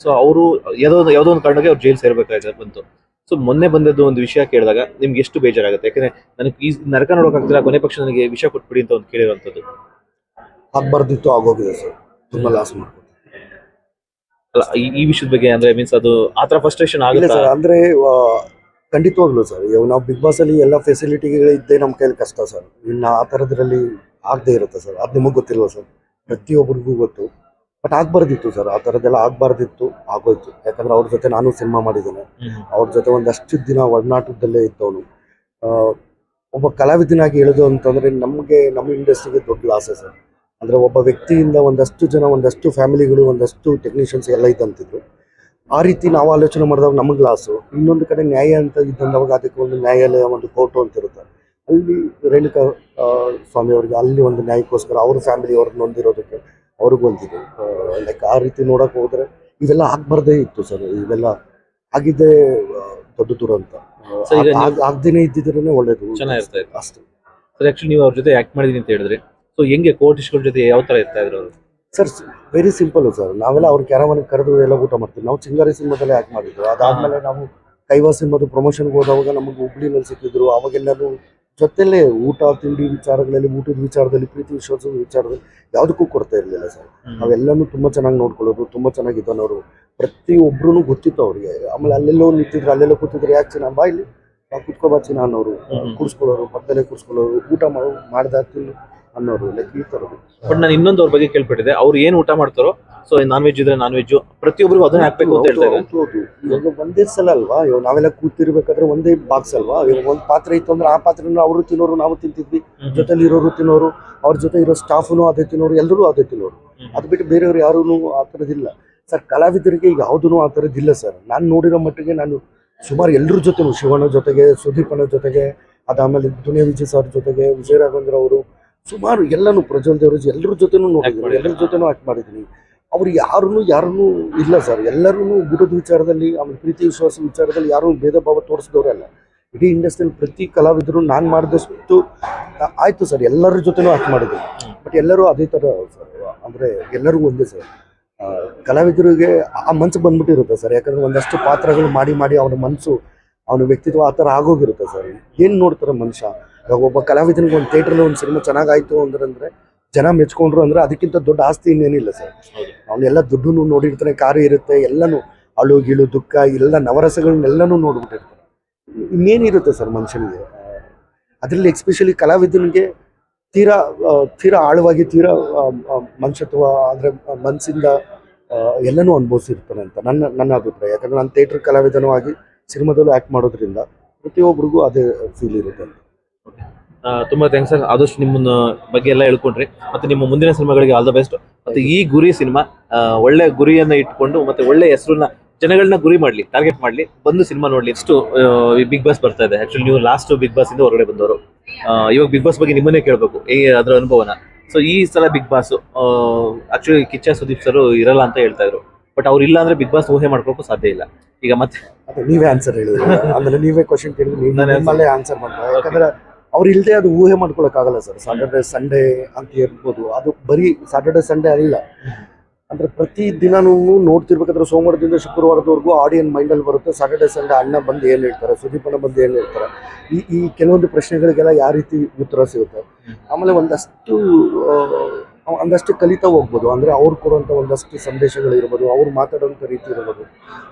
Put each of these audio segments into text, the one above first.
So ಅವರು ಯಾವುದೋ ಒಂದು ಯಾವುದೋ ಒಂದು ಕಾರಣಕ್ಕೆ ಅವ್ರು ಜೈಲ್ ಸೇರ್ಬೇಕಾಯ್ತು ಬಂತು. ಸೊ ಮೊನ್ನೆ ಬಂದದ್ದು ಒಂದು ವಿಷಯ ಕೇಳಿದಾಗ ನಿಮ್ಗೆ ಎಷ್ಟು ಬೇಜಾರಾಗುತ್ತೆ? ಯಾಕಂದ್ರೆ ನನಗೆ ಈ ನರಕ ನೋಡೋಕ್ಕಾಗ್ತಿಲ್ಲ ಕೊನೆ ಪಕ್ಷ ನನಗೆ ವಿಷಯ ಕೊಟ್ಬಿಡಿ ಅಂತ ಒಂದು ಕೇಳಿರುವಂಥದ್ದು. ಬರ್ದಿತ್ತು ಆಗೋಗಿದೆ ಸರ್. ತುಂಬಾ ಲಾಸ್ ಮಾಡ್ಕೊಂಡು ಅಲ್ಲ ಈ- ಈ ವಿಷಯದ ಬಗ್ಗೆ ಅಂದ್ರೆ ಮೀನ್ಸ್ ಅದು ಆತರ ಫ್ರಸ್ಟ್ರೇಷನ್ ಇಲ್ಲ ಆಗುತ್ತೆ? ಸರ್ ಅಂದ್ರೆ ಆ, ಖಂಡಿತವಾಗ್ಲೂ ಸರ್. ಇವಾಗ ನಾವು ಬಿಗ್ ಬಾಸ್ ಅಲ್ಲಿ ಎಲ್ಲ ಫೆಸಿಲಿಟಿಗಳು ಇದ್ದೇ ನಮ್ಮ ಕೈಯಲ್ಲಿ ಕಷ್ಟ ಸರ್. ಇನ್ನು ಆ ಥರದ್ರಲ್ಲಿ ಆಗದೆ ಇರುತ್ತೆ ಸರ್. ಅದು ನಿಮಗೆ ಗೊತ್ತಿಲ್ವಾ ಸರ್? ಪ್ರತಿಯೊಬ್ಬರಿಗೂ ಗೊತ್ತು. ಬಟ್ ಆಗ್ಬಾರ್ದಿತ್ತು ಸರ್ ಆ ಥರದ್ದೆಲ್ಲ ಆಗ್ಬಾರ್ದಿತ್ತು ಆಗೋಯ್ತು. ಯಾಕಂದ್ರೆ ಅವ್ರ ಜೊತೆ ನಾನು ಸಿನಿಮಾ ಮಾಡಿದ್ದೇನೆ. ಅವ್ರ ಜೊತೆ ಒಂದಷ್ಟು ದಿನ ಒಡನಾಟದಲ್ಲೇ ಇದ್ದವನು. ಒಬ್ಬ ಕಲಾವಿದನಾಗಿ ಹೇಳೋದು ಅಂತಂದ್ರೆ ನಮಗೆ ನಮ್ಮ ಇಂಡಸ್ಟ್ರಿಗೆ ದೊಡ್ಡ ಲಾಸೆ ಸರ್ ಅಂದ್ರೆ ಒಬ್ಬ ವ್ಯಕ್ತಿಯಿಂದ ಒಂದಷ್ಟು ಜನ ಒಂದಷ್ಟು ಫ್ಯಾಮಿಲಿಗಳು ಒಂದಷ್ಟು ಟೆಕ್ನಿಷಿಯನ್ಸ್ ಎಲ್ಲ ಇದ್ದಂತಿದ್ರು. ಆ ರೀತಿ ನಾವು ಆಲೋಚನೆ ಮಾಡಿದಾಗ ನಮಗೆ ಲಾಸು ಇನ್ನೊಂದು ಕಡೆ ನ್ಯಾಯ ಅಂತ ಇದ್ದಂದಾಗ ಅದಕ್ಕೆ ಒಂದು ನ್ಯಾಯಾಲಯ ಒಂದು ಕೋರ್ಟು ಅಂತ ಇರುತ್ತೆ. ಅಲ್ಲಿ ರೇಣುಕಾ ಆ, ಸ್ವಾಮಿ ಅವರಿಗೆ ಅಲ್ಲಿ ಒಂದು ನ್ಯಾಯಕ್ಕೋಸ್ಕರ ಅವ್ರ ಫ್ಯಾಮಿಲಿ ಅವ್ರನ್ನ ನೊಂದಿರೋದಕ್ಕೆ ಅವ್ರಿಗೂ ಒಂದಿದೆ ಲೈಕ್ ಆ ರೀತಿ ನೋಡಕ್ ಹೋದ್ರೆ ಇವೆಲ್ಲ ಆಗ್ಬಾರ್ದೇ ಇತ್ತು ಸರ್ ಇವೆಲ್ಲ ಆಗಿದ್ದೇ ದೊಡ್ಡ ದುರಂತ ಆಗ್ದೇನೆ ಇದ್ದಿದ್ರೇನೆ ಒಳ್ಳೇದು. ಚೆನ್ನಾಗಿರ್ತಾ ಇತ್ತು. ಅಷ್ಟೇ. ಸರ್ ಆಕ್ಚುಲಿ ನೀವು ಅವ್ರ ಜೊತೆ ಆಕ್ಟ್ ಮಾಡಿದೀನಿ ಅಂತ ಹೇಳಿದ್ರಿ. ಸೊ ಹೆಂಗೆ ಕೋರ್ಟ್ ಇಸ್ಗಳ ಜೊತೆ ಯಾವ ತರ ಇರ್ತಾ ಇದ್ರು ಅವರು? ಸರ್ ವೆರಿ ಸಿಂಪಲ್ ಸರ್ ನಾವೆಲ್ಲ ಅವ್ರ ಕ್ಯಾರಮನಿಗೆ ಕರೆದು ಎಲ್ಲ ಊಟ ಮಾಡ್ತೀವಿ. ನಾವು ಚಿಂಗಾರಿ ಸಿನಿಮಾದಲ್ಲಿ ಆಕ್ಟ್ ಮಾಡಿದ್ರು ಅದಾದ್ಮೇಲೆ ನಾವು ಕೈವಾ ಸಿನಿಮಾದ ಪ್ರಮೋಷನ್ಗೆ ಹೋದವಾಗ ನಮಗೆ ಹುಬ್ಳಿನಲ್ಲಿ ಸಿಕ್ಕಿದ್ರು. ಅವಾಗೆಲ್ಲರೂ ಜೊತೆಲೇ ಊಟ ತಿಂಡಿ ವಿಚಾರಗಳಲ್ಲಿ ಊಟದ ವಿಚಾರದಲ್ಲಿ ಪ್ರೀತಿ ವಿಶ್ವಾಸದ ವಿಚಾರದಲ್ಲಿ ಯಾವುದಕ್ಕೂ ಕೊಡ್ತಾ ಇರಲಿಲ್ಲ ಸರ್. ನಾವೆಲ್ಲನೂ ತುಂಬ ಚೆನ್ನಾಗಿ ನೋಡ್ಕೊಳ್ಳೋದು ತುಂಬ ಚೆನ್ನಾಗಿದ್ದಾನವರು ಪ್ರತಿಯೊಬ್ಬರೂ ಗೊತ್ತಿತ್ತು ಅವರಿಗೆ. ಆಮೇಲೆ ಅಲ್ಲೆಲ್ಲೋ ನಿಂತಿದ್ರು ಅಲ್ಲೆಲ್ಲೋ ಕೂತಿದ್ರು ಯಾಕೆ ಚಿನ್ನ? ಬಾ ಇಲ್ಲಿ. ಬಾ ಕುತ್ಕೋ ಬಾ ಚಿನ್ನ ಅನ್ನೋರು. ಕೂರಿಸ್ಕೊಳ್ಳೋರು ಪಕ್ಕದಲ್ಲೇ ಕೂರಿಸ್ಕೊಳ್ಳೋರು ಊಟ ಮಾಡೋ ಮಾಡ್ದ ತಿನ್ನು. ಅನ್ನೋರು ಲೈಕ್ ಈ ಥರದ್ದು. ಬಟ್ ನಾನು ಇನ್ನೊಂದು ಅವ್ರ ಬಗ್ಗೆ ಕೇಳ್ಬಿಟ್ಟಿದೆ ಅವ್ರು ಏನ್ ಊಟ ಮಾಡ್ತಾರೋ ಸೊ ನಾನ್ ವೆಜ್ ಇದ್ರೆ ನಾನ್ ವೆಜ್ ಪ್ರತಿಯೊಬ್ಬರಿಗೂ ಅದನ್ನ ಹಾಕ್ಬೇಕು ಅಂತ ಹೇಳ್ತಾರೆ ಇದ್ದಾರೆ. ಹೌದು, ಹೌದು. ಇವಾಗ ಒಂದೇ ಸಲ ಅಲ್ವಾ ಇವಾಗ ನಾವೆಲ್ಲ ಕೂತಿರ್ಬೇಕಾದ್ರೆ ಒಂದೇ ಬಾಕ್ಸ್ ಅಲ್ವಾ? ಇವಾಗ ಒಂದ್ ಪಾತ್ರೆ ಇತ್ತು ಅಂದ್ರೆ ಆ ಪಾತ್ರೆನ ಅವರು ತಿನ್ನೋರು ನಾವು ತಿಂತಿದ್ವಿ. ಜೊತೆಲಿ ಇರೋರು ತಿನ್ನೋರು ಅವ್ರ ಜೊತೆ ಇರೋ ಸ್ಟಾಫ್ನು ಅದೇ ತಿನ್ನೋರು ಎಲ್ಲರೂ ಅದೇ ತಿನ್ನೋರು. ಅದು ಬಿಟ್ಟು ಬೇರೆಯವ್ರು ಯಾರೂ ಆ ಥರದಿಲ್ಲ ಸರ್ ಕಲಾವಿದರಿಗೆ ಈಗ ಯಾವುದೂ ಆ ಥರದ್ದಿಲ್ಲ ಸರ್. ನಾನು ನೋಡಿರೋ ಮಟ್ಟಿಗೆ ನಾನು ಸುಮಾರು ಎಲ್ಲರ ಜೊತೆ ಶಿವಣ್ಣ ಜೊತೆಗೆ ಸುದೀಪನ ಜೊತೆಗೆ ಅದಾದ್ಮೇಲೆ ದುನಿಯಾ ವಿಜಯ್ ಸರ್ ಜೊತೆಗೆ ವಿಜಯ ರಾಘವೇಂದ್ರ ಅವರು ಸುಮಾರು ಎಲ್ಲಾನು ಪ್ರಜ್ವಲ್ ದೇವರಾಜ್ ಎಲ್ಲರ ಜೊತೆನೂ ನೋಡಿದ್ದೀನಿ ಎಲ್ಲರ ಜೊತೆನೂ ಆಕ್ಟ್ ಮಾಡಿದ್ದೀನಿ. ಅವ್ರು ಯಾರನ್ನು ಯಾರನ್ನೂ ಇಲ್ಲ ಸರ್. ಎಲ್ಲರೂ ಗುಡದ ವಿಚಾರದಲ್ಲಿ ಆಮೇಲೆ ಪ್ರೀತಿ ವಿಶ್ವಾಸ ವಿಚಾರದಲ್ಲಿ ಯಾರೂ ಭೇದ ಭಾವ ತೋರಿಸಿದವರೇ ಅಲ್ಲ. ಇಡೀ ಇಂಡಸ್ಟ್ರಿಯಲ್ಲಿ ಪ್ರತಿ ಕಲಾವಿದರು ನಾನು ಮಾಡಿದಷ್ಟು ಆಯಿತು ಆಯ್ತು ಸರ್. ಎಲ್ಲರ ಜೊತೆನೂ ಆಕ್ಟ್ ಮಾಡಿದ್ದೀನಿ. ಬಟ್ ಎಲ್ಲರೂ ಅದೇ ಥರ ಸರ್. ಅಂದರೆ ಎಲ್ಲರಿಗೂ ಒಂದೇ ಸರ್. ಕಲಾವಿದರಿಗೆ ಆ ಮನ್ಸು ಬಂದ್ಬಿಟ್ಟಿರುತ್ತೆ ಸರ್. ಯಾಕಂದ್ರೆ ಒಂದಷ್ಟು ಪಾತ್ರಗಳು ಮಾಡಿ ಮಾಡಿ ಅವನ ಮನಸ್ಸು ಅವನ ವ್ಯಕ್ತಿತ್ವ ಆ ಥರ ಆಗೋಗಿರುತ್ತೆ ಸರ್. ಏನು ನೋಡ್ತಾರೆ ಮನುಷ್ಯ? ಇವಾಗ ಒಬ್ಬ ಕಲಾವಿದನಿಗೆ ಒಂದು ಥಿಯೇಟ್ರಲ್ಲಿ ಒಂದು ಸಿನಿಮಾ ಚೆನ್ನಾಗಾಯ್ತು ಅಂದ್ರೆ ಜನ ಮೆಚ್ಕೊಂಡ್ರು ಅಂದ್ರೆ ಅದಕ್ಕಿಂತ ದೊಡ್ಡ ಆಸ್ತಿ ಇನ್ನೇನಿಲ್ಲ ಸರ್. ಅವನ್ನೆಲ್ಲ ದುಡ್ಡು ನೋಡಿರ್ತಾನೆ ಕಾರು ಇರುತ್ತೆ ಎಲ್ಲನೂ ಅಳು ಗಿಳು ದುಃಖ ಎಲ್ಲ ನವರಸಗಳನ್ನೆಲ್ಲನೂ ನೋಡ್ಬಿಟ್ಟಿರ್ತಾನೆ ಇನ್ನೇನಿರುತ್ತೆ ಸರ್ ಮನುಷ್ಯನಿಗೆ? ಅದರಲ್ಲಿ ಎಕ್ಸ್ಪೆಷಲಿ ಕಲಾವಿದನಿಗೆ ತೀರಾ ತೀರಾ ಆಳವಾಗಿ ತೀರಾ ಮನುಷ್ಯತ್ವ ಅಂದರೆ ಮನಸ್ಸಿಂದ ಎಲ್ಲನೂ ಅನುಭವಿಸಿರ್ತಾನೆ ಅಂತ ನನ್ನ ನನ್ನ ಅಭಿಪ್ರಾಯ. ಯಾಕಂದರೆ ನಾನು ಥಿಯೇಟ್ರ್ ಕಲಾವಿದನೂ ಆಗಿ ಸಿನಿಮಾದಲ್ಲೂ ಆ್ಯಕ್ಟ್ ಮಾಡೋದ್ರಿಂದ ಪ್ರತಿಯೊಬ್ಬರಿಗೂ ಅದೇ ಫೀಲ್ ಇರುತ್ತೆ ಅಂತ. ತುಂಬಾ ಥ್ಯಾಂಕ್ಸ್ ಸರ್ ಆದಷ್ಟು ನಿಮ್ಮನ್ನ ಬಗ್ಗೆ ಎಲ್ಲ ಹೇಳ್ಕೊಂಡ್ರಿ. ಮತ್ತೆ ನಿಮ್ಮ ಮುಂದಿನ ಸಿನಿಮಾಗಳಿಗೆ ಆಲ್ ದ ಬೆಸ್ಟ್ ಮತ್ತೆ ಈ ಗುರಿ ಸಿನಿಮಾ ಒಳ್ಳೆ ಗುರಿಯನ್ನ ಇಟ್ಕೊಂಡು ಮತ್ತೆ ಒಳ್ಳೆ ಹೆಸರನ್ನ ಜನಗಳನ್ನ ಗುರಿ ಮಾಡ್ಲಿ ಟಾರ್ಗೆಟ್ ಮಾಡ್ಲಿ ಬಂದು ಸಿನಿಮಾ ನೋಡ್ಲಿ. ಇಷ್ಟು ಬಿಗ್ ಬಾಸ್ ಬರ್ತಾ ಇದೆ. ಆಕ್ಚುಲಿ ನೀವು ಲಾಸ್ಟ್ ಬಿಗ್ ಬಾಸ್ ಇಂದ ಹೊರಗಡೆ ಬಂದವರು. ಇವಾಗ ಬಿಗ್ ಬಾಸ್ ಬಗ್ಗೆ ನಿಮ್ಮನ್ನೇ ಕೇಳಬೇಕು ಏ ಅದರ ಅನುಭವನ. ಸೊ ಈ ಸಲ Bigg Boss actually Kichcha Sudeep sir ಇರಲ್ಲ ಅಂತ ಹೇಳ್ತಾ ಇದ್ರು. ಬಟ್ ಅವ್ರು ಇಲ್ಲ ಅಂದ್ರೆ ಬಿಗ್ ಬಾಸ್ ಊಹೆ ಮಾಡ್ಕೊಳಕ್ಕೂ ಸಾಧ್ಯ ಇಲ್ಲ. ಈಗ ಮತ್ತೆ ನೀವೇ ಆನ್ಸರ್ ಹೇಳಿದ್ರೆ. ಆಮೇಲೆ ನೀವೇ ಕ್ವಶನ್ ಕೇಳಿದ್ರೆ. ಆನ್ಸರ್ ಮಾಡ್ತಾರೆ? ಯಾಕಂದ್ರೆ ಅವ್ರು ಇಲ್ಲದೆ ಅದು ಊಹೆ ಮಾಡ್ಕೊಳಕ್ಕಾಗಲ್ಲ ಸರ್. ಸಾಟರ್ಡೆ ಸಂಡೇ ಅಂತ ಇರ್ಬೋದು. ಅದು ಬರೀ ಸಾಟರ್ಡೆ ಸಂಡೇ ಅಲ್ಲ. ಅಂದ್ರೆ ಪ್ರತಿ ದಿನಾನು ನೋಡ್ತಿರ್ಬೇಕಾದ್ರೆ ಸೋಮವಾರದಿಂದ ಶುಕ್ರವಾರದವರೆಗೂ ಆಡಿಯನ್ ಮೈಂಡಲ್ಲಿ ಬರುತ್ತೆ. ಸಾಟರ್ಡೆ ಸಂಡೇ ಅಣ್ಣ ಬಂದು ಏನು ಹೇಳ್ತಾರೆ, ಸುದೀಪ್ ಬಂದ್ ಬಂದು ಏನು ಹೇಳ್ತಾರೆ, ಈ ಈ ಕೆಲವೊಂದು ಪ್ರಶ್ನೆಗಳಿಗೆಲ್ಲ ಯಾವ ರೀತಿ ಉತ್ತರ ಸಿಗುತ್ತೆ. ಆಮೇಲೆ ಒಂದಷ್ಟು ಒಂದಷ್ಟು ಕಲಿತಾ ಹೋಗ್ಬೋದು. ಅಂದ್ರೆ ಅವ್ರು ಕೊಡುವಂಥ ಒಂದಷ್ಟು ಸಂದೇಶಗಳು ಇರ್ಬೋದು ಅವ್ರು ಮಾತಾಡುವಂಥ ರೀತಿ ಇರ್ಬೋದು.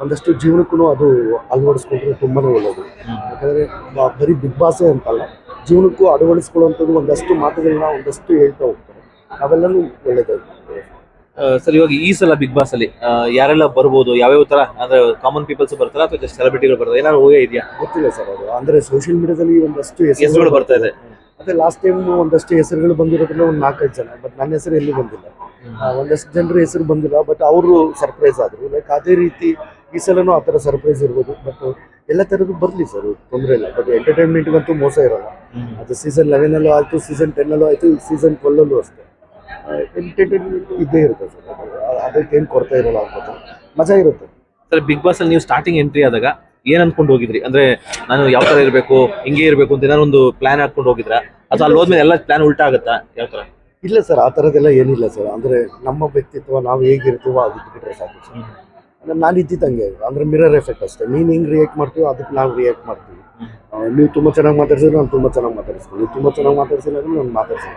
ಒಂದಷ್ಟು ಜೀವನಕ್ಕೂ ಅದು ಅಳವಡಿಸ್ಕೊಂಡ್ರೆ ತುಂಬಾನೇ ಒಳ್ಳೆಯದು ಯಾಕಂದ್ರೆ ಬರೀ ಬಿಗ್ ಬಾಸೇ ಅಂತಲ್ಲ. ಜೀವನಕ್ಕೂ ಅಳವಡಿಸ್ಕೊಳ್ಳುವಂಥದ್ದು ಒಂದಷ್ಟು ಮಾತುಗಳನ್ನ ಒಂದಷ್ಟು ಹೇಳ್ತಾ ಹೋಗ್ತಾರೆ. ಅವೆಲ್ಲನೂ ಒಳ್ಳೇದು ಸರ್ ಇವಾಗ ಈ ಸಲ ಬಿಗ್ ಬಾಸ್ ಅಲ್ಲಿ ಯಾರೆಲ್ಲ ಬರ್ಬೋದು ಯಾವ್ಯಾವ ತರ ಅಂದ್ರೆ ಕಾಮನ್ ಪೀಪಲ್ಸ್ ಬರ್ತಾರ ಅಥವಾ ಜಸ್ಟ್ ಸೆಲೆಬ್ರಿಟಿಗಳು ಬರ್ತಾರೆ? ಏನಾದ್ರು ಹೋಗೇ ಇದೆಯಾ? ಗೊತ್ತಿಲ್ಲ ಸರ್ ಅದು. ಅಂದ್ರೆ ಸೋಷಿಯಲ್ ಮೀಡಿಯಾದಲ್ಲಿ ಒಂದಷ್ಟು ಹೆಸರುಗಳು ಬರ್ತಾ ಇದೆ. ಮತ್ತೆ ಲಾಸ್ಟ್ ಟೈಮ್ ಒಂದಷ್ಟು ಹೆಸರುಗಳು ಬಂದಿರೋದ್ರಿಂದ ಒಂದು ನಾಲ್ಕೈದು ಜನ ಬಟ್ ನನ್ನ ಹೆಸರು ಎಲ್ಲಿ ಬಂದಿಲ್ಲ. ಒಂದಷ್ಟು ಜನರ ಹೆಸರು ಬಂದಿಲ್ಲ ಬಟ್ ಅವರು ಸರ್ಪ್ರೈಸ್ ಆದ್ರು. ಲೈಕ್ ಅದೇ ರೀತಿ ಈ ಸಲನೂ ಆ ಥರ ಸರ್ಪ್ರೈಸ್ ಇರ್ಬೋದು ಬಟ್ ಎಲ್ಲ ತರದ್ದು ಬರಲಿ ಸರ್ ತೊಂದರೆ ಇಲ್ಲ. ಬಟ್ ಎಂಟರ್ಟೈನ್ಮೆಂಟ್ ಎಂಟರ್ಟೈನ್ಮೆಂಟ್ಗಂತೂ ಮೋಸ ಇರೋಲ್ಲ. ಅದು ಸೀಸನ್ ಲೆವೆನಲ್ಲೂ ಆಯ್ತು ಸೀಸನ್ ಟೆನ್ನಲ್ಲೂ ಆಯ್ತು ಸೀಸನ್ ಟ್ವೆಲ್ಲಲ್ಲೂ ಅಷ್ಟೇ. ಎಂಟರ್ಟೈನ್ಮೆಂಟ್ ಇದ್ದೇ ಇರುತ್ತೆ ಸರ್ ಅದಕ್ಕೆ ಅದಕ್ಕೇನು ಕೊಡ್ತಾ ಇರಲ್ಲ ಅನ್ಕೋತ ಮಜಾ ಇರುತ್ತೆ. ಸರ್ ಬಿಗ್ ಬಾಸ್ ಅಲ್ಲಿ ನೀವು ಸ್ಟಾರ್ಟಿಂಗ್ ಎಂಟ್ರಿ ಆದಾಗ ಏನ್ ಅನ್ಕೊಂಡು ಹೋಗಿದ್ರಿ? ಅಂದ್ರೆ ನಾನು ಯಾವ ತರ ಇರಬೇಕು ಹಿಂಗೆ ಇರಬೇಕು ಅಂತ ಏನಾದ್ರು ಒಂದು ಪ್ಲಾನ್ ಹಾಕೊಂಡು ಹೋಗಿದ್ರ? ಅದು ಅಲ್ಲಿ ಹೋದ್ಮೇಲೆ ಎಲ್ಲ ಪ್ಲಾನ್ ಉಲ್ಟಾ ಆಗುತ್ತಾ? ಯಾವ ತರ? ಇಲ್ಲ ಸರ್ ಆ ಥರದ್ದೆಲ್ಲ ಏನಿಲ್ಲ ಸರ್. ಅಂದರೆ ನಮ್ಮ ವ್ಯಕ್ತಿತ್ವ ನಾವು ಹೇಗಿರ್ತೀವೋ ಅದು ಬಿಟ್ಟರೆ ಸಾಕು ಸರ್. ನಾನು ಇದ್ದಿದ್ದಂಗೆ ಅಂದ್ರೆ ಮಿರರ್ ಎಫೆಕ್ಟ್ ಅಷ್ಟೇ. ನೀನು ಹಿಂಗೆ ರಿಯಾಕ್ಟ್ ಮಾಡ್ತೀವಿ ಅದಕ್ಕೆ ನಾವು ರಿಯಾಕ್ಟ್ ಮಾಡ್ತೀವಿ. ನೀವು ತುಂಬ ಚೆನ್ನಾಗಿ ಮಾತಾಡ್ಸಿದ್ರೆ ನಾನು ತುಂಬ ಚೆನ್ನಾಗಿ ಮಾತಾಡಿಸ್ತೀನಿ. ನೀವು ತುಂಬ ಚೆನ್ನಾಗಿ ಮಾತಾಡ್ಸಿಲ್ಲ ಅಂದ್ರೆ ನಾನು ಮಾತಾಡ್ಸಿಲ್ಲ.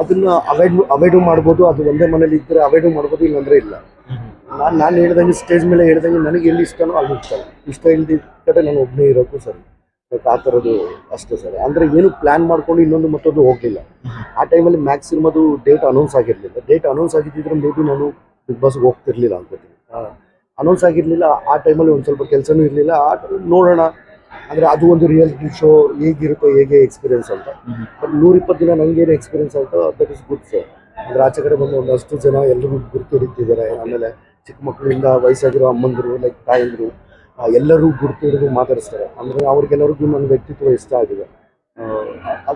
ಅದನ್ನ ಅವಾಯ್ಡ್ ಅವಾಯ್ಡು ಮಾಡ್ಬೋದು. ಅದು ಒಂದೇ ಮನೇಲಿ ಇದ್ದರೆ ಅವಾಯ್ಡು ಮಾಡ್ಬೋದು ಇಲ್ಲಾಂದ್ರೆ ಇಲ್ಲ. ನಾನು ನಾನು ಹೇಳ್ದಂಗೆ ಸ್ಟೇಜ್ ಮೇಲೆ ಹೇಳ್ದಂಗೆ ನನಗೆ ಎಲ್ಲಿ ಇಷ್ಟನೋ ಅಲ್ಲಿ ಇರ್ತಾರೆ. ಇಷ್ಟ ಇಲ್ದಿದ್ದ ಕಡೆ ನಾನು ಒಬ್ಬನೇ ಇರೋಕ್ಕೂ ಸರಿ. ಬಟ್ ಆ ಥರದ್ದು ಅಷ್ಟೇ ಸರ್. ಅಂದರೆ ಏನು ಪ್ಲ್ಯಾನ್ ಮಾಡ್ಕೊಂಡು ಇನ್ನೊಂದು ಮತ್ತೊಂದು ಹೋಗಲಿಲ್ಲ. ಆ ಟೈಮಲ್ಲಿ ಮ್ಯಾಕ್ಸ್ ಸಿನಿಮಾದು ಡೇಟ್ ಅನೌನ್ಸ್ ಆಗಿರಲಿಲ್ಲ. ಡೇಟ್ ಅನೌನ್ಸ್ ಆಗಿದ್ದಿದ್ರೆ ಮೇ ಬಿ ನಾನು ಬಿಗ್ ಬಾಸ್ಗೆ ಹೋಗ್ತಿರ್ಲಿಲ್ಲ ಅನ್ಕೋತೀನಿ. ಅನೌನ್ಸ್ ಆಗಿರಲಿಲ್ಲ, ಆ ಟೈಮಲ್ಲಿ ಒಂದು ಸ್ವಲ್ಪ ಕೆಲಸನೂ ಇರಲಿಲ್ಲ. ಆ ನೋಡೋಣ. ಅಂದರೆ ಅದು ಒಂದು ರಿಯಾಲಿಟಿ ಶೋ ಹೇಗಿರುತ್ತೋ, ಹೇಗೆ ಎಕ್ಸ್ಪೀರಿಯನ್ಸ್ ಅಂತ. ಬಟ್ ನೂರಿಪ್ಪತ್ತು ದಿನ ನನಗೇನು ಎಕ್ಸ್ಪೀರಿಯನ್ಸ್ ಆಯಿತು ದಟ್ ಇಸ್ ಗುಡ್ ಸರ್ ಅಂದರೆ ಆಚೆ ಕಡೆ ಬಂದು ಒಂದಷ್ಟು ಜನ ಎಲ್ಲರೂ ಗುರುತು ಹಿಡಿತಿದ್ದಾರೆ ಆಮೇಲೆ ಚಿಕ್ಕ ಮಕ್ಕಳಿಂದ ವಯಸ್ಸಾಗಿರೋ ಅಮ್ಮಂದರು ಲೈಕ್ ತಾಯಂದರು ಎಲ್ಲರೂ ಗುರುತು ಹಿಡಿದು ಮಾತಾಡಿಸ್ತಾರೆ. ಅಂದರೆ ಅವ್ರಿಗೆಲ್ಲರಿಗೂ ನನ್ನ ವ್ಯಕ್ತಿತ್ವ ಇಷ್ಟ ಆಗಿದೆ.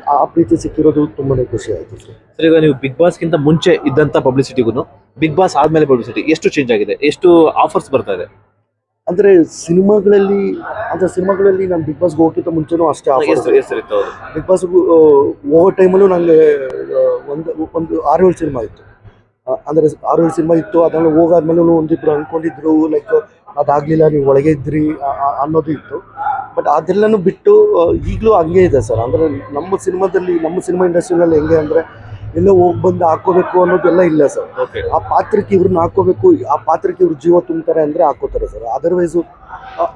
ಆ, ಪ್ರೀತಿ ಸಿಕ್ಕಿರೋದು ತುಂಬಾನೇ ಖುಷಿ ಆಯ್ತು ಸರ್. ಸರ್ ಈಗ ನೀವು ಬಿಗ್ ಬಾಸ್ ಗಿಂತ ಮುಂಚೆ ಇದ್ದಂತ ಪಬ್ಲಿಸಿಟಿಗೂ ಬಿಗ್ ಬಾಸ್ ಆದ್ಮೇಲೆ ಪಬ್ಲಿಸಿಟಿ ಎಷ್ಟು ಚೇಂಜ್ ಆಗಿದೆ? ಎಷ್ಟು ಆಫರ್ಸ್ ಬರ್ತಾ ಇದೆ? ಅಂದ್ರೆ ಸಿನಿಮಾಗಳಲ್ಲಿ ಅಂದ್ರೆ ಸಿನಿಮಾಗಳಲ್ಲಿ ನಾನು ಬಿಗ್ ಬಾಸ್ಗೆ ಹೋಗೋಕ್ಕಿಂತ ಮುಂಚೆನೂ ಅಷ್ಟೇ ಆಫರ್ ಬಿಗ್ ಬಾಸ್ ಓವರ್ ಟೈಮಲ್ಲೂ ನನಗೆ ಒಂದು ಒಂದು ಆರು ಏಳು ಸಿನಿಮಾ ಇತ್ತು. ಅಂದ್ರೆ ಆರು ಸಿನಿಮಾ ಇತ್ತು ಅದನ್ನು ಹೋಗಾದ್ಮೇಲೆ ಒಂದಿಬ್ರು ಅಂದ್ಕೊಂಡಿದ್ರು ಲೈಕ್ ಅದಾಗಲಿಲ್ಲ, ನೀವು ಒಳಗೆ ಇದ್ರಿ ಅನ್ನೋದು ಇತ್ತು. ಬಟ್ ಅದೆಲ್ಲನೂ ಬಿಟ್ಟು ಈಗಲೂ ಹಂಗೆ ಇದೆ ಸರ್. ಅಂದರೆ ನಮ್ಮ ಸಿನಿಮಾದಲ್ಲಿ, ನಮ್ಮ ಸಿನಿಮಾ ಇಂಡಸ್ಟ್ರಿನಲ್ಲಿ ಹೆಂಗೆ ಅಂದರೆ ಎಲ್ಲೋ ಹೋಗಿ ಬಂದು ಹಾಕೋಬೇಕು ಅನ್ನೋದೆಲ್ಲ ಇಲ್ಲ ಸರ್. ಆ ಪಾತ್ರಕ್ಕೆ ಇವ್ರನ್ನ ಹಾಕೋಬೇಕು ಆ ಪಾತ್ರಕ್ಕೆ ಇವ್ರು ಜೀವ ತುಂಬ್ತಾರೆ ಅಂದರೆ ಹಾಕೋತಾರೆ ಸರ್. ಅದರ್ವೈಸು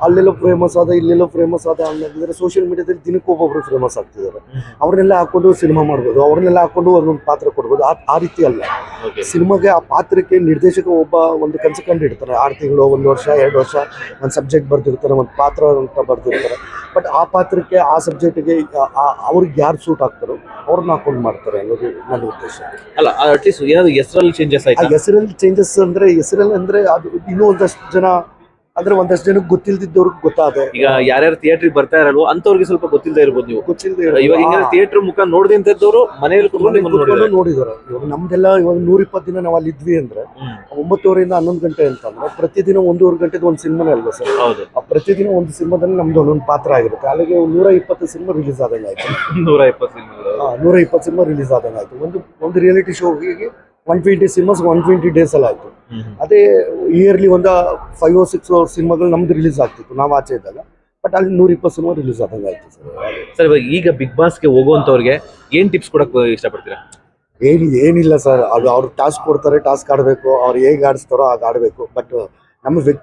ಅಲ್ಲೆಲ್ಲೋ ಫೇಮಸ್ ಆದ ಇಲ್ಲೆಲ್ಲೋ ಫೇಮಸ್ ಆದ ಅನ್ನೋದಿದ್ರೆ ಸೋಷಿಯಲ್ ಮೀಡಿಯಾದಲ್ಲಿ ದಿನಕ್ಕೆ ಒಬ್ಬೊಬ್ರು ಫೇಮಸ್ ಆಗ್ತಿದ್ದಾರೆ. ಅವ್ರನ್ನೆಲ್ಲ ಹಾಕೊಂಡು ಸಿನಿಮಾ ಮಾಡ್ಬೋದು ಅವ್ರನ್ನೆಲ್ಲ ಹಾಕೊಂಡು ಒಂದೊಂದು ಪಾತ್ರ ಕೊಡ್ಬೋದು. ಆ ರೀತಿ ಅಲ್ಲ. ಸಿನಿಮಾಗೆ ಆ ಪಾತ್ರಕ್ಕೆ ನಿರ್ದೇಶಕ ಒಬ್ಬ ಒಂದು ಕನಸು ಇಡ್ತಾರೆ ಆರು ತಿಂಗಳು ಒಂದು ವರ್ಷ ಎರಡು ವರ್ಷ ಒಂದು ಸಬ್ಜೆಕ್ಟ್ ಬರ್ದಿರ್ತಾರೆ ಒಂದು ಪಾತ್ರ ಅಂತ ಬರ್ದಿರ್ತಾರೆ. ಬಟ್ ಆ ಪಾತ್ರಕ್ಕೆ ಆ ಸಬ್ಜೆಕ್ಟ್ಗೆ ಅವ್ರಿಗೆ ಯಾರು ಸೂಟ್ ಆಗ್ತಾರೋ ಅವ್ರನ್ನ ಹಾಕೊಂಡು ಮಾಡ್ತಾರೆ ಅನ್ನೋದು ನನ್ನ ಉದ್ದೇಶ. ಅಲ್ಲ ಅಟ್ಲೀಸ್ಟ್ ಏನಾದ್ರು ಹೆಸರಲ್ಲಿ ಚೇಂಜಸ್ ಆಯ್ತು ಆಯ್ತಾ? ಹೆಸರಲ್ಲಿ ಚೇಂಜಸ್ ಅಂದ್ರೆ ಹೆಸರಲ್ಲಿ ಅಂದ್ರೆ ಅದು ಇನ್ನೂ ಒಂದಷ್ಟು ಜನ ಅಂದ್ರೆ ಒಂದಷ್ಟು ಜನಕ್ಕೆ ಗೊತ್ತಿಲ್ದಿದ್ದವ್ರಿಗೆ ಗೊತ್ತಾದೆ. ಈಗ ಯಾರ್ಯಾರು ಥಿಯೇಟ್ರಿಗೆ ಬರ್ತಾ ಇರಲ್ವೋ ಅಂತವ್ರಿಗೆ ಸ್ವಲ್ಪ ಗೊತ್ತಿಲ್ಲದೆ ಇರ್ಬೋದು ನೀವು. ಗೊತ್ತಿಲ್ಲದೆ ಇವಾಗ ಹಿಂಗೆ ಥಿಯೇಟರ್ ಮುಖ ನೋಡಿದೆ ಅಂತ ಇದ್ದವರು ಮನೆಯಲ್ಲಿ ಕುತ್ಕೊಂಡು ನೋಡಿದ್ರು ಇವಾಗ ನಮ್ದೆಲ್ಲ ಇವಾಗ ನೂರ ಇಪ್ಪತ್ತು ದಿನ ನಾವು ಅಲ್ಲಿ ಇದ್ವಿ ಅಂದ್ರೆ. ಒಂಬತ್ತುವರೆಯಿಂದ ಹನ್ನೊಂದು ಗಂಟೆ ಅಂತ ಅಂದ್ರೆ ಪ್ರತಿದಿನ ಒಂದೂವರೆ ಗಂಟೆದು ಒಂದು ಸಿನಿಮಾನೇ ಅಲ್ವಾ ಸರ್? ಹೌದು. ಆ ಪ್ರತಿದಿನ ಒಂದು ಸಿನಿಮಾದಲ್ಲಿ ನಮ್ದು ಒಂದೊಂದು ಪಾತ್ರ ಆಗಿರುತ್ತೆ. ಅಲ್ಲಿಗೆ ನೂರ ಇಪ್ಪತ್ತು ಸಿನಿಮಾ ರಿಲೀಸ್ ಆದಂಗೆ ಆಯ್ತು ನೂರ ಇಪ್ಪತ್ತು ಸಿನಿಮಾ ನೂರ ಇಪ್ಪತ್ತು ಸಿನಿಮಾ ರಿಲೀಸ್ ಆದಂಗೆ ಆಯ್ತು ಒಂದು ಒಂದು reality ಶೋಗೆ one twenty cinemas one twenty days ಅಲ್ಲಿ ಆಯ್ತು. ಅದೇ ಇಯರ್ಲಿ ಒಂದು ಫೈವ್ ಓ ಸಿಕ್ಸ್ ಸಿನಿಮಾಗಳು ನಮ್ದು ರಿಲೀಸ್ ಆಗ್ತಿತ್ತು. ನಾವು ಆಚೆ ಇದ್ದಾಗ. ಬಟ್ ಅಲ್ಲಿ ನೂರ ಇಪ್ಪತ್ತು ಸಿನಿಮಾ ರಿಲೀಸ್ ಆದಂಗೆ ಆಯ್ತು ಸರ್. ಸರ್ ಇವಾಗ ಈಗ ಬಿಗ್ ಬಾಸ್ಗೆ ಹೋಗುವಂತವ್ರಿಗೆ ಏನ್ ಟಿಪ್ಸ್ ಕೊಡಕ್ ಇಷ್ಟಪಡ್ತೀರಾ? ಏನು ಏನಿಲ್ಲ ಸರ್. ಅದು ಅವ್ರು ಟಾಸ್ಕ್ ಕೊಡ್ತಾರೆ ಟಾಸ್ಕ್ ಆಡಬೇಕು. ಅವ್ರು ಹೇಗೆ ಆಡಿಸ್ತಾರೋ ಹಾಗೆ ಆಡಬೇಕು. ಬಟ್ ನಮ್ಮ ವ್ಯಕ್ತಿ